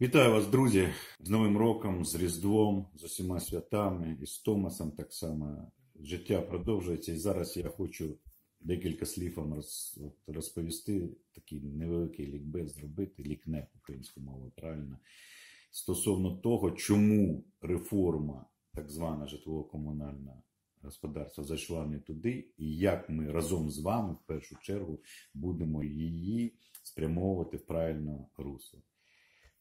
Вітаю вас, друзі, з Новим роком, з Різдвом, з усіма святами і з Томасом так само. Життя продовжується. І зараз я хочу декілька слів вам розповісти, такий невеликий лікбез зробити, лікнеп українською мовою правильно, стосовно того, чому реформа, так звана житлово-комунальна господарства, зайшла не туди, і як ми разом з вами в першу чергу будемо її спрямовувати в правильне русло.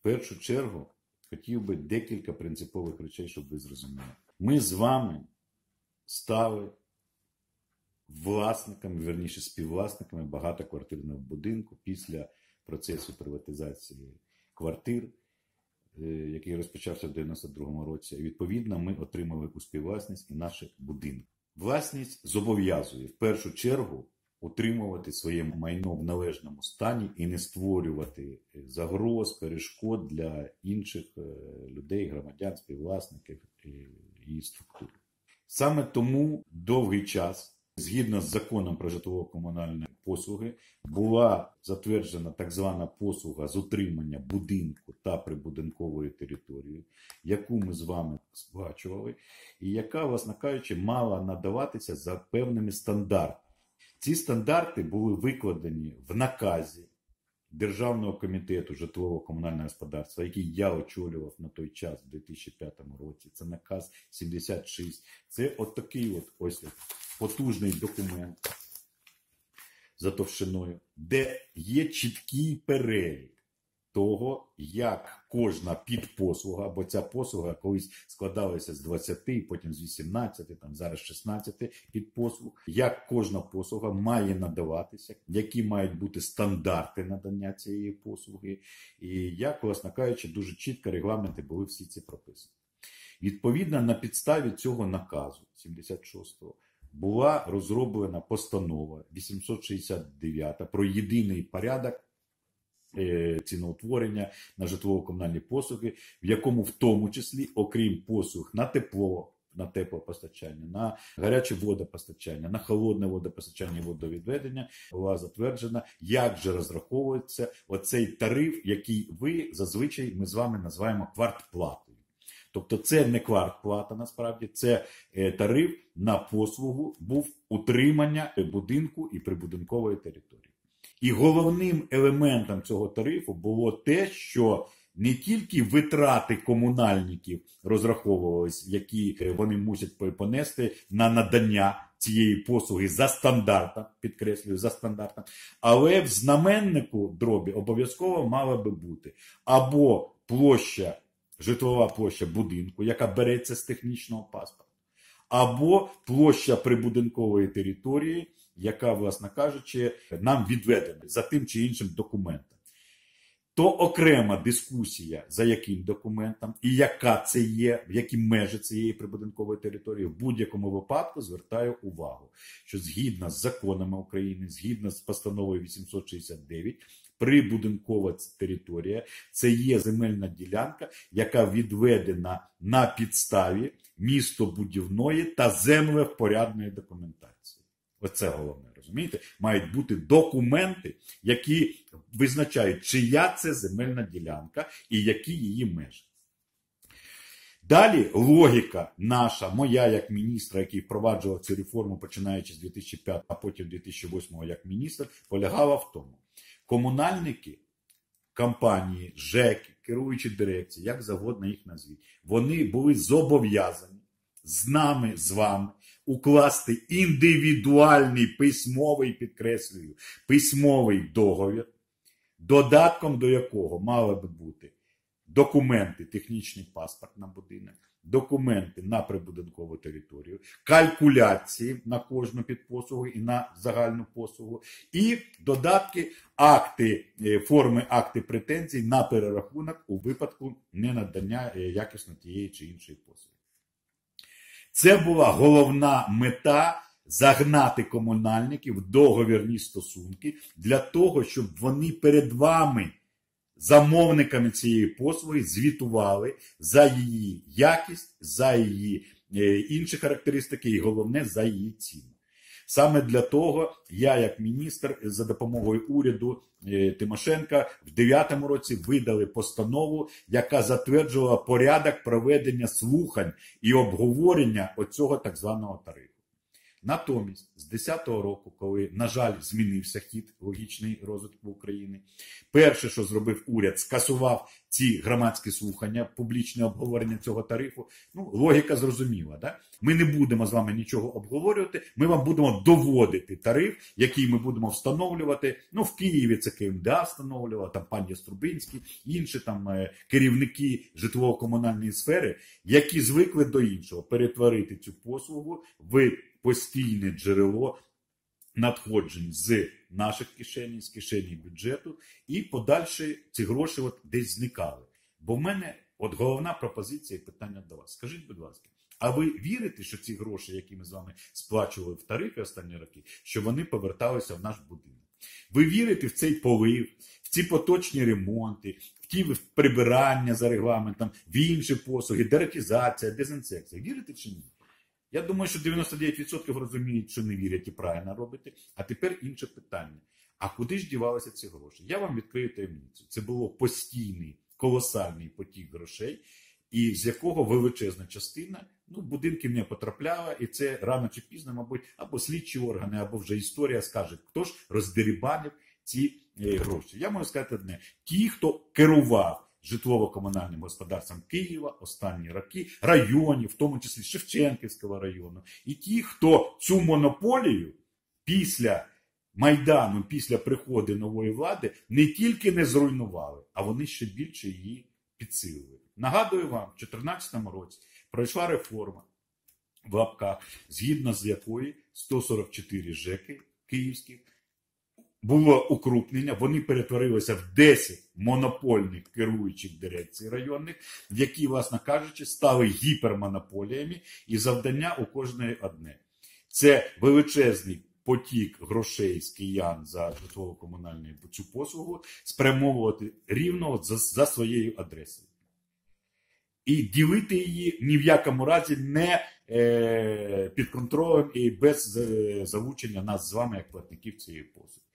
Першу чергу хотів би декілька принципових речей, щоб ви зрозуміли. Ми з вами стали власниками, верніше співвласниками багатоквартирного будинку після процесу приватизації квартир, е, який розпочався в 92-му році. І відповідно, ми отримали у співвласність і наші будинки. Власність зобов'язує в першу чергу утримувати своє майно в належному стані і не створювати загроз, перешкод для інших е, людей, громадян, співвласників і структур. Саме тому довгий час. Згідно з законом про житлово-комунальні послуги, була затверджена так звана послуга з утримання будинку та прибудинкової території, яку ми з вами сплачували, і яка, власне кажучи, мала надаватися за певними стандартами. Ці стандарти були викладені в наказі Державного комітету житлово-комунального господарства, який я очолював на той час, в 2005 році. Це наказ 76. Це от такий от ось потужний документ за товщиною, де є чіткий перелік того, як кожна підпослуга, бо ця послуга колись складалася з 20, потім з 18, там зараз 16 підпослуг, як кожна послуга має надаватися, які мають бути стандарти надання цієї послуги, і як, власне кажучи, дуже чітко регламенти були всі ці прописані. Відповідно, на підставі цього наказу 76-го була розроблена постанова 869 про єдиний порядок ціноутворення на житлово-комунальні послуги, в якому в тому числі, окрім послуг на тепло, на теплопостачання, на гаряче водопостачання, на холодне водопостачання водовідведення була затверджена, як же розраховується оцей тариф, який ви зазвичай ми з вами називаємо квартплатою. Тобто це не квартплата, насправді, це тариф на послугу був утримання будинку і прибудинкової території. І головним елементом цього тарифу було те, що не тільки витрати комунальників розраховувались, які вони мусять понести на надання цієї послуги за стандартом, підкреслюю, за стандартом, але в знаменнику дробі обов'язково мала би бути або площа житлова площа будинку, яка береться з технічного паспорту, або площа прибудинкової території, яка, власне кажучи, нам відведена за тим чи іншим документом. То окрема дискусія, за яким документом і яка це є, в які межі цієї прибудинкової території, в будь-якому випадку звертаю увагу, що згідно з законами України, згідно з постановою 869, прибудинкова територія це є земельна ділянка, яка відведена на підставі містобудівної та землевпорядної документації. Оце головне, розумієте? Мають бути документи, які визначають, чия це земельна ділянка і які її межі. Далі логіка наша, моя як міністра, який впроваджував цю реформу, починаючи з 2005, а потім 2008 як міністр, полягала в тому, комунальники, компанії, ЖЕКи, керуючі дирекції, як завгодно їх назвіть, вони були зобов'язані з нами, з вами укласти індивідуальний письмовий, підкреслюю, письмовий договір, додатком до якого мали би бути документи, технічний паспорт на будинок, документи на прибудинкову територію, калькуляції на кожну підпослугу і на загальну послугу, і додатки, акти, форми акти претензій на перерахунок у випадку ненадання якісно тієї чи іншої послуги. Це була головна мета. Загнати комунальників в договірні стосунки для того, щоб вони перед вами замовниками цієї послуги звітували за її якість, за її інші характеристики і головне за її ціну. Саме для того я, як міністр, за допомогою уряду е, Тимошенка в 2009 році видали постанову, яка затверджувала порядок проведення слухань і обговорення оцього так званого тарифу. Натомість, з 2010 року, коли, на жаль, змінився хід логічний розвитку України, перше, що зробив уряд, скасував ці громадські слухання, публічне обговорення цього тарифу. Ну, логіка зрозуміла. Да? Ми не будемо з вами нічого обговорювати. Ми вам будемо доводити тариф, який ми будемо встановлювати. Ну, в Києві це КМДА встановлювала, там пан Яструбинський, інші там е, керівники житлово-комунальної сфери, які звикли до іншого перетворити цю послугу в постійне джерело надходжень з наших кишень, з кишені бюджету, і подальше ці гроші от десь зникали. Бо в мене от головна пропозиція і питання до вас. Скажіть, будь ласка, а ви вірите, що ці гроші, які ми з вами сплачували в тарифі останні роки, що вони поверталися в наш будинок? Ви вірите в цей полив, в ці поточні ремонти, в ті прибирання за регламентом, в інші послуги, дератизація, дезінсекція? Вірите чи ні? Я думаю, що 99% розуміють, що не вірять і правильно робите. А тепер інше питання. А куди ж дівалися ці гроші? Я вам відкрию таємницю. Це було постійний колосальний потік грошей, і з якого величезна частина ну, будинків не потрапляла, і це рано чи пізно, мабуть, або слідчі органи, або вже історія скаже, хто ж роздерибанив ці е, гроші. Я можу сказати одне: ті, хто керував житлово-комунальним господарством Києва останні роки, районів, в тому числі Шевченківського району, і ті, хто цю монополію після Майдану, після приходу нової влади, не тільки не зруйнували, а вони ще більше її підсилили. Нагадую вам, в 2014 році пройшла реформа в лапках, згідно з якої 144 ЖЕКи київських було укрупнення, вони перетворилися в 10 монопольних керуючих дирекцій районних, які, власне кажучи, стали гіпермонополіями, і завдання у кожної одне. Це величезний потік грошей з киян за житлово-комунальну цю послугу спрямовувати рівно за, за своєю адресою. І ділити її ні в якому разі не е, під контролем і без е, залучення нас з вами як платників цієї послуги.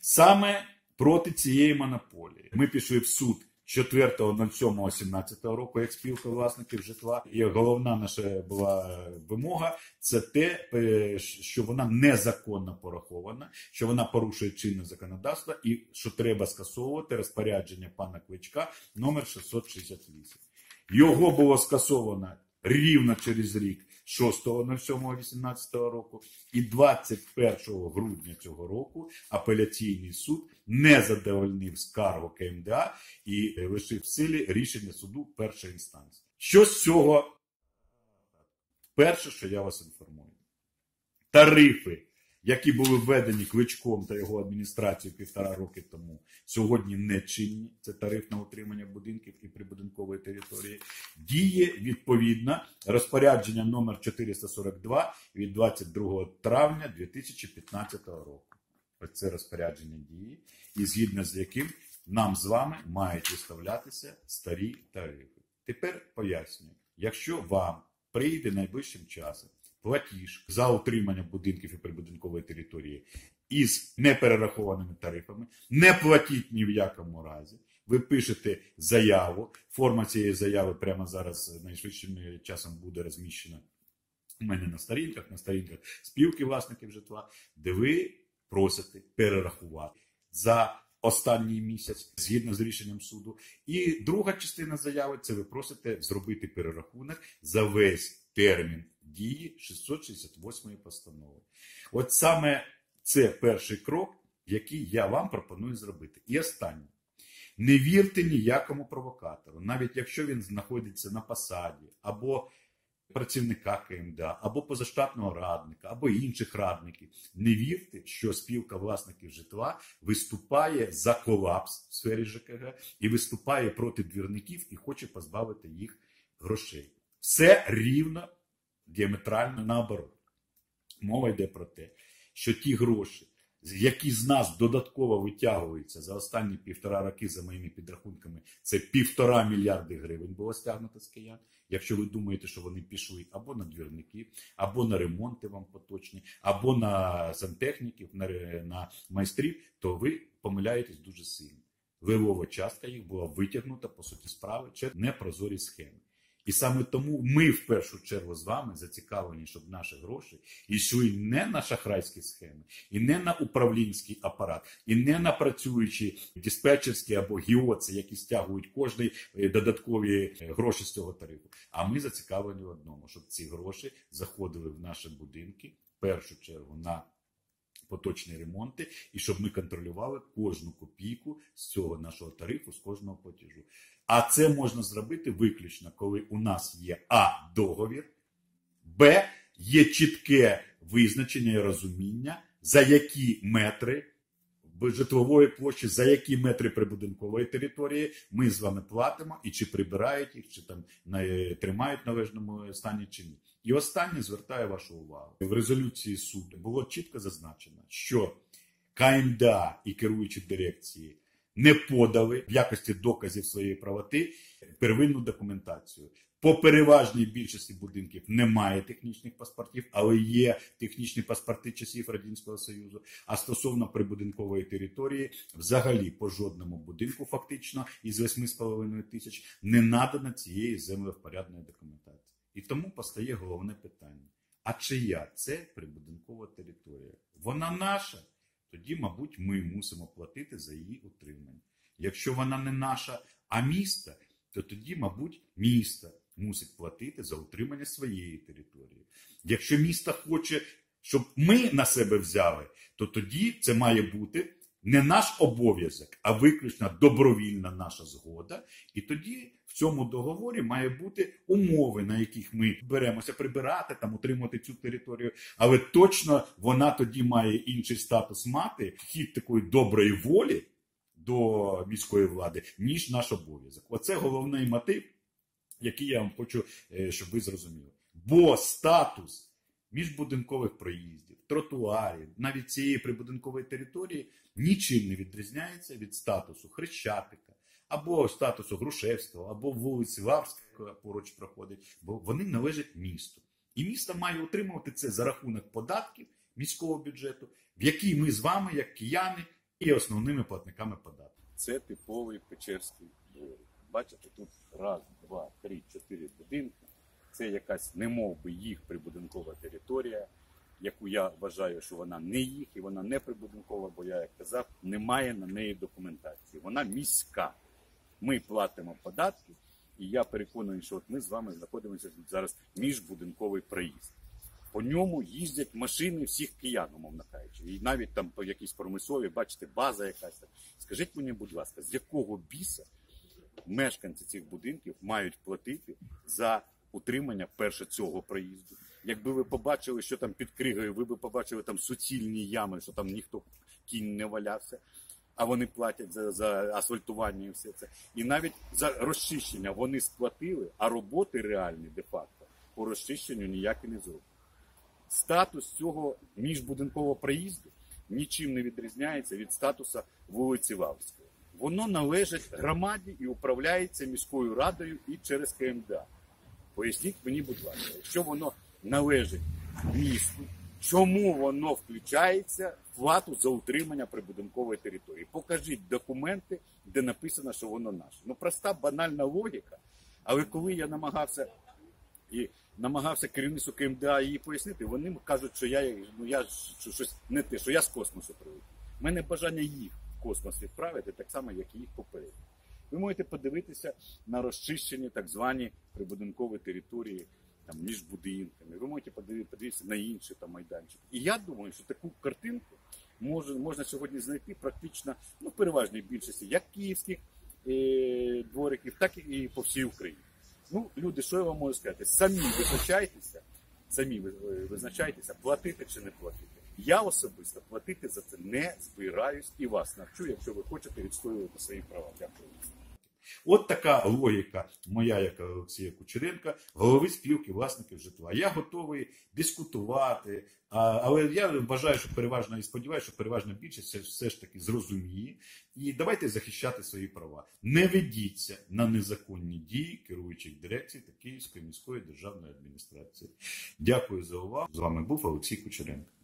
Саме проти цієї монополії ми пішли в суд 4.07.17 року, як спілка власників житла. І головна наша була вимога це те, е, що вона незаконно порахована, що вона порушує чинне законодавство, і що треба скасовувати розпорядження пана Кличка номер 668. Його було скасовано рівно через рік 6.07.18 року і 21 грудня цього року апеляційний суд не задовольнив скаргу КМДА і лишив в силі рішення суду першої інстанції. Що з цього? Перше, що я вас інформую, тарифи які були введені кличком та його адміністрацією півтора роки тому, сьогодні не чинні. Це тариф на утримання будинків і прибудинкової території. Діє відповідно розпорядження номер 442 від 22 травня 2015 року. Оце розпорядження дії, і згідно з яким нам з вами мають виставлятися старі тарифи. Тепер пояснюю, якщо вам прийде найближчим часом платіж за утримання будинків і прибудинкової території із неперерахованими тарифами. Не платіть ні в якому разі. Ви пишете заяву. Форма цієї заяви прямо зараз найшвидшим часом буде розміщена у мене на сторінках, на сторінках спілки власників житла, де ви просите перерахувати за останній місяць згідно з рішенням суду. І друга частина заяви це ви просите зробити перерахунок за весь термін дії 668 постанови. От саме це перший крок, який я вам пропоную зробити. І останнє. Не вірте ніякому провокатору, навіть якщо він знаходиться на посаді, або працівника КМДА, або позаштатного радника, або інших радників. Не вірте, що спілка власників житла виступає за колапс в сфері ЖКГ і виступає проти двірників і хоче позбавити їх грошей. Все рівно діаметрально наоборот. Мова йде про те, що ті гроші, які з нас додатково витягуються за останні півтора роки, за моїми підрахунками, це півтора мільярди гривень було стягнуто з киян. Якщо ви думаєте, що вони пішли або на двірники, або на ремонти вам поточні, або на сантехніків, на, на майстрів, то ви помиляєтесь дуже сильно. Вилова частка їх була витягнута по суті справи через непрозорі схеми. І саме тому ми в першу чергу з вами зацікавлені, щоб наші гроші йшли не на шахрайські схеми, і не на управлінський апарат, і не на працюючі диспетчерські або гіоці, які стягують кожний е, додаткові е, гроші з цього тарифу. А ми зацікавлені в одному, щоб ці гроші заходили в наші будинки в першу чергу на поточні ремонти, і щоб ми контролювали кожну копійку з цього нашого тарифу, з кожного платежу. А це можна зробити виключно, коли у нас є А договір, Б є чітке визначення і розуміння, за які метри житлової площі, за які метри прибудинкової території ми з вами платимо, і чи прибирають їх, чи там тримають в належному стані, чи ні. І останнє звертаю вашу увагу. В резолюції суду було чітко зазначено, що КМДА і керуючі дирекції не подали в якості доказів своєї правоти первинну документацію. По переважній більшості будинків немає технічних паспортів, але є технічні паспорти часів Радянського Союзу. А стосовно прибудинкової території, взагалі по жодному будинку, фактично із 8,5 тисяч, не надано цієї землевпорядної документації. І тому постає головне питання: а чия це прибудинкова територія? Вона наша? Тоді, мабуть, ми мусимо платити за її утримання. Якщо вона не наша, а міста, то тоді, мабуть, місто мусить платити за утримання своєї території. Якщо місто хоче, щоб ми на себе взяли, то тоді це має бути не наш обов'язок, а виключно добровільна наша згода. І тоді в цьому договорі має бути умови, на яких ми беремося прибирати там, утримувати цю територію. Але точно вона тоді має інший статус мати хід такої доброї волі до міської влади, ніж наш обов'язок. Оце головний мотив, який я вам хочу, е, щоб ви зрозуміли. Бо статус міжбудинкових проїздів, тротуарів, навіть цієї прибудинкової території нічим не відрізняється від статусу Хрещатика, або статусу Грушевського, або вулиці Варського поруч проходить, бо вони належать місту. І місто має утримувати це за рахунок податків міського бюджету, в який ми з вами, як кияни, є основними платниками податків. Це типовий Печерський дворик. Бачите, тут раз, два, три, чотири будинки. Це якась немов би їх прибудинкова територія яку я вважаю, що вона не їх і вона не прибудинкова, бо я як казав, немає на неї документації. Вона міська. Ми платимо податки, і я переконаний, що от ми з вами знаходимося зараз міжбудинковий проїзд. По ньому їздять машини всіх киян, умовно кажучи. І навіть там по якійсь промислові, бачите, база якась. Скажіть мені, будь ласка, з якого біса мешканці цих будинків мають платити за утримання перше цього проїзду? Якби ви побачили, що там під кригою, ви б побачили там суцільні ями, що там ніхто кінь не валявся, а вони платять за за асфальтування і все це. І навіть за розчищення вони сплатили, а роботи реальні де-факто по розчищенню ніякі не зроблять. Статус цього міжбудинкового проїзду нічим не відрізняється від статусу вулиці Вавської. Воно належить громаді і управляється міською радою і через КМДА. Поясніть мені, будь ласка, якщо воно належить місту, чому воно включається в плату за утримання прибудинкової території. Покажіть документи, де написано, що воно наше. Ну, проста банальна логіка. Але коли я намагався і намагався керівництву КМДА її пояснити, вони кажуть, що я ну я що, щось не те, що я з космосу привик. У мене бажання їх в космос відправити, так само, як і їх попередні. Ви можете подивитися на розчищені так звані прибудинкові території там між будинками. Ви можете подивитися на інші там майданчики. І я думаю, що таку картинку може, можна сьогодні знайти практично ну, в переважній більшості як київських е, двориків, так і по всій Україні. Ну, люди, що я вам можу сказати? Самі визначайтеся, самі визначайтеся, платити чи не платити. Я особисто платити за це не збираюсь і вас навчу, якщо ви хочете відстоювати свої права. Дякую. От така логіка моя, як Олексія Кучеренка, голови спілки власників житла. Я готовий дискутувати, але я вважаю, що переважно і сподіваюся, що переважна більшість все, все ж таки зрозуміє. І давайте захищати свої права. Не ведіться на незаконні дії керуючих дирекцій та Київської міської державної адміністрації. Дякую за увагу. З вами був Олексій Кучеренко.